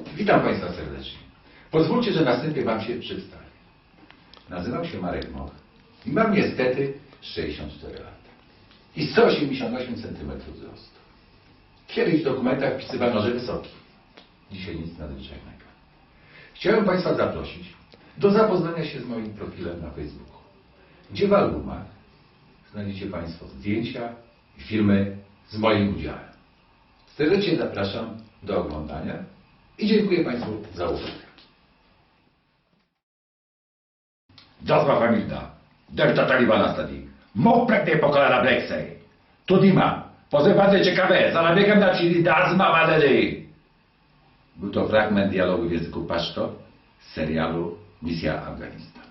Witam Państwa serdecznie. Pozwólcie, że następnie Wam się przedstawię. Nazywam się Marek Moch i mam niestety 64 lata i 188 cm wzrostu. Kiedyś w dokumentach wpisywano, że wysoki. Dzisiaj nic nadzwyczajnego. Chciałem Państwa zaprosić do zapoznania się z moim profilem na Facebooku, gdzie w albumach znajdziecie Państwo zdjęcia i filmy z moim udziałem. Serdecznie zapraszam do oglądania i dziękuję Państwu za uwagę. Jazwa familna. Delta Talibana stadi. Mok pragnie po kolana Bleksej. Tu Dima. Pozywacie ciekawe. Za nabiegiem na chili Dazma Madedy. Był to fragment dialogu w języku paszto z serialu Misja Afganistan.